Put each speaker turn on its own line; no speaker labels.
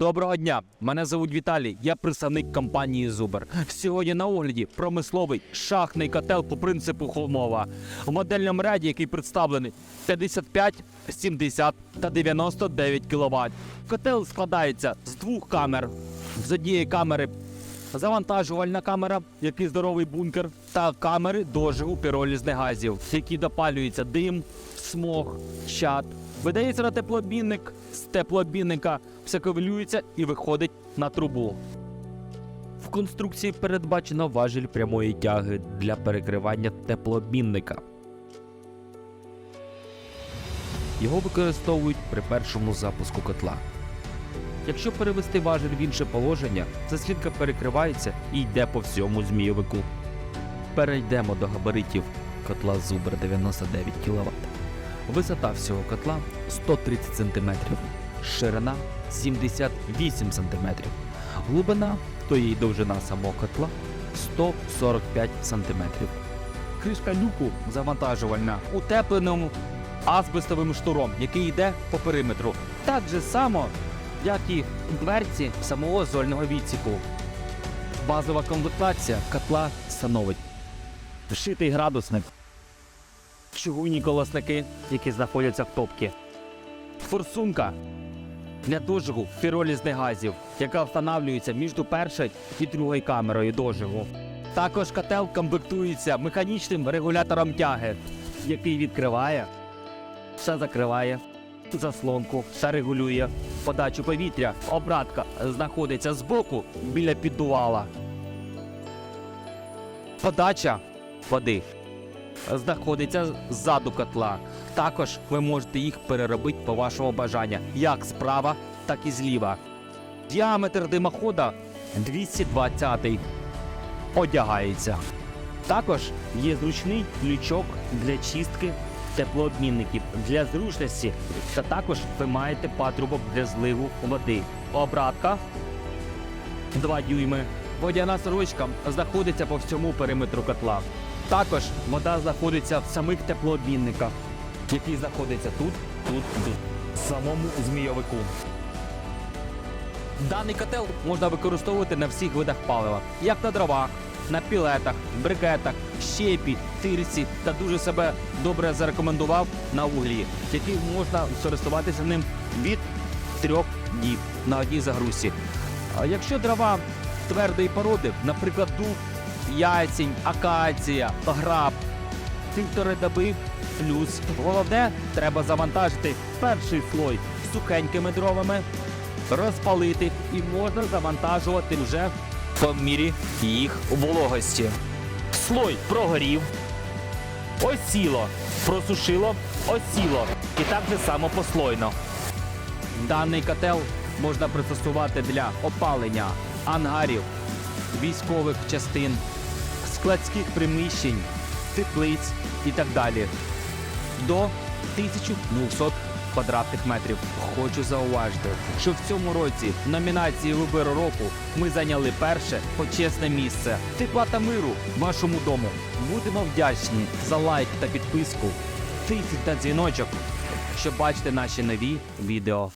Доброго дня, мене звуть Віталій, я представник компанії Зубер. Сьогодні на огляді промисловий шахтний котел по принципу Холмова. В модельному ряді, який представлений 55, 70 та 99 кВт. Котел складається з двох камер. З однієї камери завантажувальна камера, який здоровий бункер, та камери дожигу піролізних газів, які допалюються дим, смог, чад. Видається на теплообмінник, з теплообмінника все ковилюється і виходить на трубу. В конструкції передбачено важіль прямої тяги для перекривання теплообмінника. Його використовують при першому запуску котла. Якщо перевести важіль в інше положення, засвідка перекривається і йде по всьому змійовику. Перейдемо до габаритів котла Зубр 99 кВт. Висота всього котла 130 см, ширина 78 см, глибина, то й довжина самого котла 145 см. Кришка люку завантажувальна утепленому азбестовим штуром, який йде по периметру. Так же само, як і дверці самого зольного відсіку. Базова комплектація котла становить вшитий градусник, чугунні колосники, які знаходяться в топці, форсунка для дожигу піролізних газів, яка встановлюється між першою і другою камерою дожигу. Також котел комплектується механічним регулятором тяги, який відкриває, все закриває, заслонку, все регулює подачу повітря. Обратка знаходиться збоку біля піддувала. Подача води знаходиться ззаду котла. Також ви можете їх переробити по вашому бажанню, як справа, так і зліва. Діаметр димохода 220 одягається. Також є зручний лючок для чистки теплообмінників для зручності, та також ви маєте патрубок для зливу води. Обратка 2 дюйми. Водяна сорочка знаходиться по всьому периметру котла. Також вода знаходиться в самих теплообмінниках, які знаходяться тут, тут, тут, в самому змійовику. Даний котел можна використовувати на всіх видах палива, як на дровах, на пілетах, брикетах, щепі, тирці та дуже себе добре зарекомендував на углі, який можна користуватися ним від трьох діб на одній загрузці. Якщо дрова твердої породи, наприклад, дуб, ясінь, акація, граб, півтори доби плюс. Головне, треба завантажити перший слой сухенькими дровами, розпалити і можна завантажувати вже по мірі їх вологості. Слой прогорів, осіло, просушило, осіло. І так же само послойно. Даний котел можна пристосувати для опалення ангарів, військових частин, складських приміщень, теплиць і так далі. До 1200 квадратних метрів. Хочу зауважити, що в цьому році в номінації Вибору року ми зайняли перше почесне місце. Тепла та миру вашому дому. Будемо вдячні за лайк та підписку, тиск та дзвіночок, щоб бачити наші нові відео.